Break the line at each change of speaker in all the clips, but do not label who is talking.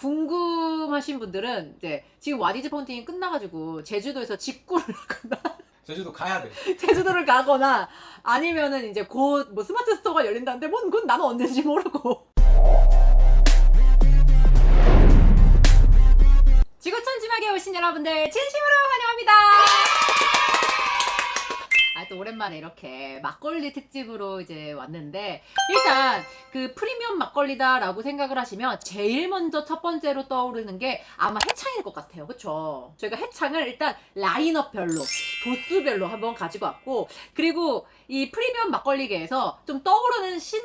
궁금하신 분들은 이제 지금 와디즈 펀팅이 끝나가지고 제주도에서 직구를 하거나
제주도 가야 돼.
제주도를 가거나 아니면은 이제 곧 뭐 스마트 스토어가 열린다는데 뭔 그건 나는 언제인지 모르고 지구촌 지막에 오신 여러분들 진심으로 환영합니다. 아, 또 오랜만에 이렇게 막걸리 특집으로 이제 왔는데 일단 그 프리미엄 막걸리다라고 생각을 하시면 제일 먼저 첫 번째로 떠오르는 게 아마 해창일 것 같아요. 그쵸? 저희가 해창을 일단 라인업별로 도수별로 한번 가지고 왔고 그리고 이 프리미엄 막걸리계에서 좀 떠오르는 신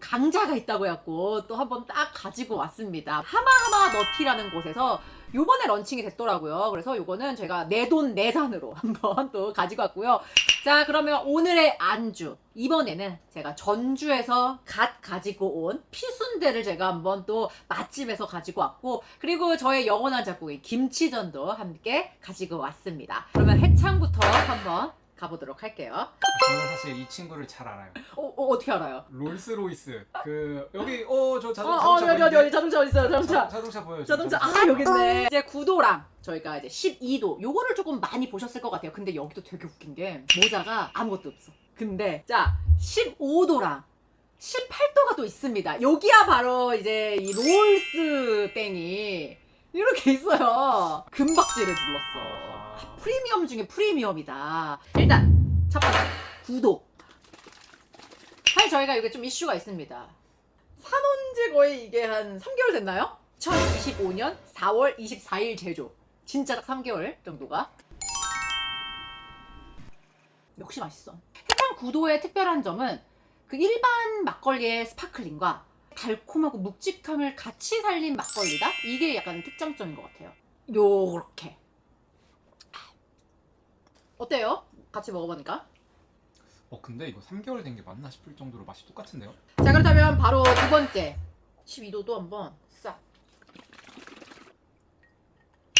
강자가 있다고 해갖고 또 한번 딱 가지고 왔습니다. 하마하마 너티라는 곳에서 요번에 런칭이 됐더라고요. 그래서 요거는 제가 내 돈 내산으로 한번 또 가지고 왔고요. 자, 그러면 오늘의 안주. 이번에는 제가 전주에서 갓 가지고 온 피순대를 제가 한번 또 맛집에서 가지고 왔고, 그리고 저의 영원한 작곡인 김치전도 함께 가지고 왔습니다. 그러면 해창부터 한번 가보도록 할게요.
저는 사실 이 친구를 잘 알아요.
어, 어 어떻게 알아요?
롤스로이스 그 여기 어 저
어,
자동
어,
자동차
여기, 어디, 어디,
보이는데?
자동차 어디 있어요, 자동차.
자, 자동차 보여요.
자동차 아 여기 있네 이제 9도랑 저희가 이제 12도 요거를 조금 많이 보셨을 것 같아요 근데 여기도 되게 웃긴 게 모자가 아무것도 없어 근데 자 15도랑 18도가 또 있습니다 여기야 바로 이제 이 롤스 땡이 이렇게 있어요 금박지를 눌렀어
아,
프리미엄 중에 프리미엄이다 일단 첫 번째 9도 사실 저희가 이게 좀 이슈가 있습니다 사놓은 지 거의 이게 한 3개월 됐나요? 2025년 4월 24일 제조. 진짜 딱 3개월 정도가. 역시 맛있어. 해창 구도의 특별한 점은 그 일반 막걸리의 스파클링과 달콤하고 묵직함을 같이 살린 막걸리다? 이게 약간 특장점인 것 같아요. 요렇게. 어때요? 같이 먹어보니까?
어 근데 이거 3개월 된 게 맞나 싶을 정도로 맛이 똑같은데요?
자 그렇다면 바로 두 번째 12도도 한번 싹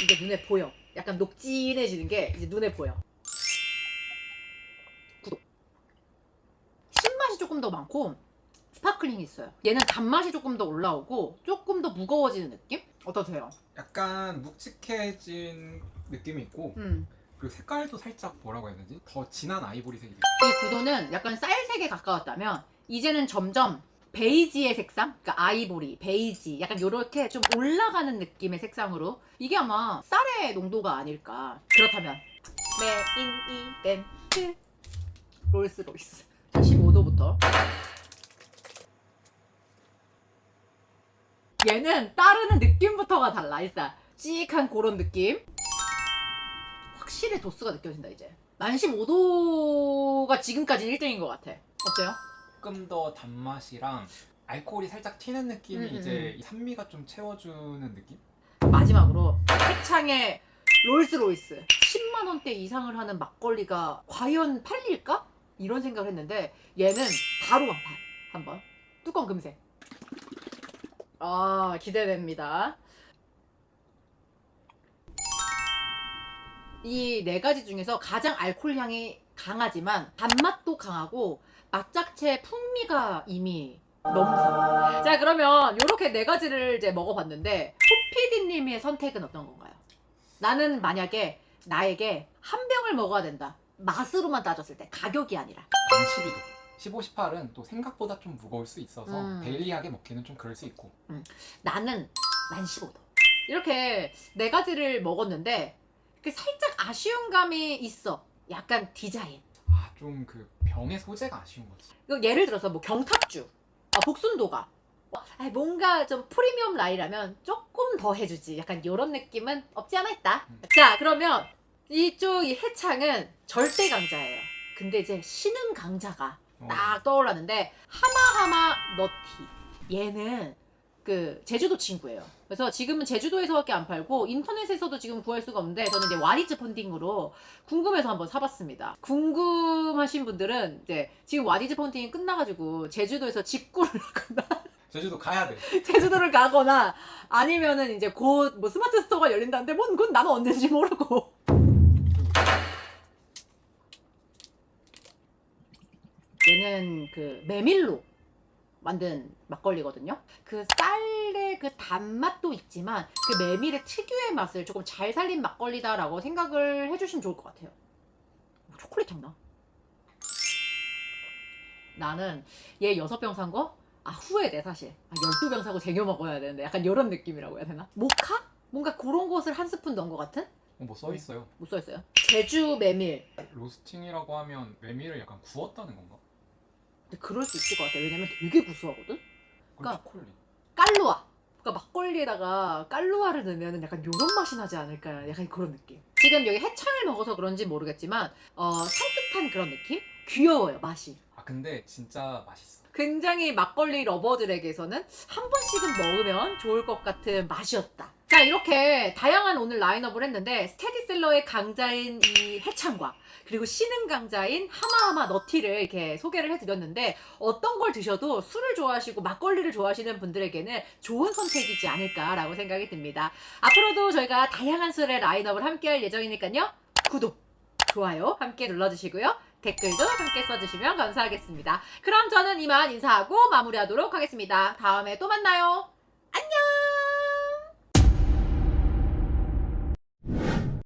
이게 눈에 보여 약간 녹진해지는 게 이제 눈에 보여 구독 신맛이 조금 더 많고 스파클링이 있어요 얘는 단맛이 조금 더 올라오고 조금 더 무거워지는 느낌? 어떠세요?
약간 묵직해진 느낌이 있고
음.
그리고 색깔도 살짝 뭐라고 해야 되지? 더 진한 아이보리색이 돼.
이 구도는 약간 쌀색에 가까웠다면 이제는 점점 베이지의 색상, 그러니까 아이보리, 베이지, 약간 요렇게 좀 올라가는 느낌의 색상으로 이게 아마 쌀의 농도가 아닐까. 그렇다면 메인 이벤트 롤스로이스. 자, 15도부터. 얘는 따르는 느낌부터가 달라. 일단 찌익한 그런 느낌. 확실히 도수가 느껴진다 이제. 난 15도가 지금까지 1등인 것 같아. 어때요?
조금 더 단맛이랑 알코올이 살짝 튀는 느낌이
음, 음,
이제
음.
이 산미가 좀 채워주는 느낌?
마지막으로 해창의 롤스로이스 10만 원대 이상을 하는 막걸리가 과연 팔릴까? 이런 생각을 했는데 얘는 바로 완판 한번 뚜껑 금색 아 기대됩니다 이 네 가지 중에서 가장 알코올 향이 강하지만 단맛도 강하고 맛 자체 풍미가 이미 넘사 자 그러면 이렇게 네 가지를 이제 먹어봤는데 호피디님의 선택은 어떤 건가요? 나는 만약에 나에게 한 병을 먹어야 된다 맛으로만 따졌을 때 가격이 아니라
반 12도. 15, 18은 또 생각보다 좀 무거울 수 있어서
음.
데일리하게 먹기는 좀 그럴 수 있고
나는 난 15도 이렇게 네 가지를 먹었는데 그 살짝 아쉬운 감이 있어 약간 디자인
아 좀 그 병의 소재가 아쉬운 거지.
그 예를 들어서 뭐 경탁주, 아, 복순도가 어, 아이, 뭔가 좀 프리미엄 라이라면 조금 더 해주지. 약간 이런 느낌은 없지 않아 있다.
음.
자 그러면 이쪽 이 해창은 절대 강자예요. 근데 이제 신흥 강자가
어.
딱 떠올랐는데 하마하마 너티 얘는 그 제주도 친구예요. 그래서 지금은 제주도에서밖에 안 팔고 인터넷에서도 지금 구할 수가 없는데 저는 이제 와리즈 펀딩으로 궁금해서 한번 사봤습니다. 궁금하신 분들은 이제 지금 와리즈 펀딩이 끝나가지고 제주도에서 직구를 하거나
제주도 가야 돼.
제주도를 가거나 아니면은 이제 곧 뭐 스마트 스토어가 열린다는데 뭔 그건 나는 언제인지 모르고 얘는 그 메밀로 만든 막걸리거든요. 그 쌀의 그 단맛도 있지만 그 메밀의 특유의 맛을 조금 잘 살린 막걸리다라고 생각을 해주시면 좋을 것 같아요. 오, 초콜릿 향 나. 나는 얘 여섯 병 산 거? 아 후회돼 사실. 아, 12병 사고 쟁여 먹어야 되는데 약간 이런 느낌이라고 해야 되나? 모카? 뭔가 그런 것을 한 스푼 넣은 것 같은?
뭐 써 있어요.
못 써있어요. 제주 메밀.
로스팅이라고 하면 메밀을 약간 구웠다는 건가?
근데 그럴 수 있을 것 같아. 왜냐면 되게 구수하거든? 그러니까-
초콜릿.
깔루아. 그러니까 막걸리에다가 깔루아를 넣으면 약간 요런 맛이 나지 않을까. 약간 그런 느낌. 지금 여기 해창을 먹어서 그런지 모르겠지만 어, 산뜻한 그런 느낌? 귀여워요 맛이.
아 근데 진짜 맛있어.
굉장히 막걸리 러버들에게서는 한 번씩은 먹으면 좋을 것 같은 맛이었다. 자, 이렇게 다양한 오늘 라인업을 했는데 스테디셀러의 강자인 이 해창과 그리고 신흥 강자인 하마하마 너티를 이렇게 소개를 해드렸는데 어떤 걸 드셔도 술을 좋아하시고 막걸리를 좋아하시는 분들에게는 좋은 선택이지 않을까라고 생각이 듭니다. 앞으로도 저희가 다양한 술의 라인업을 함께 할 예정이니까요. 구독, 좋아요 함께 눌러주시고요. 댓글도 함께 써주시면 감사하겠습니다. 그럼 저는 이만 인사하고 마무리하도록 하겠습니다. 다음에 또 만나요.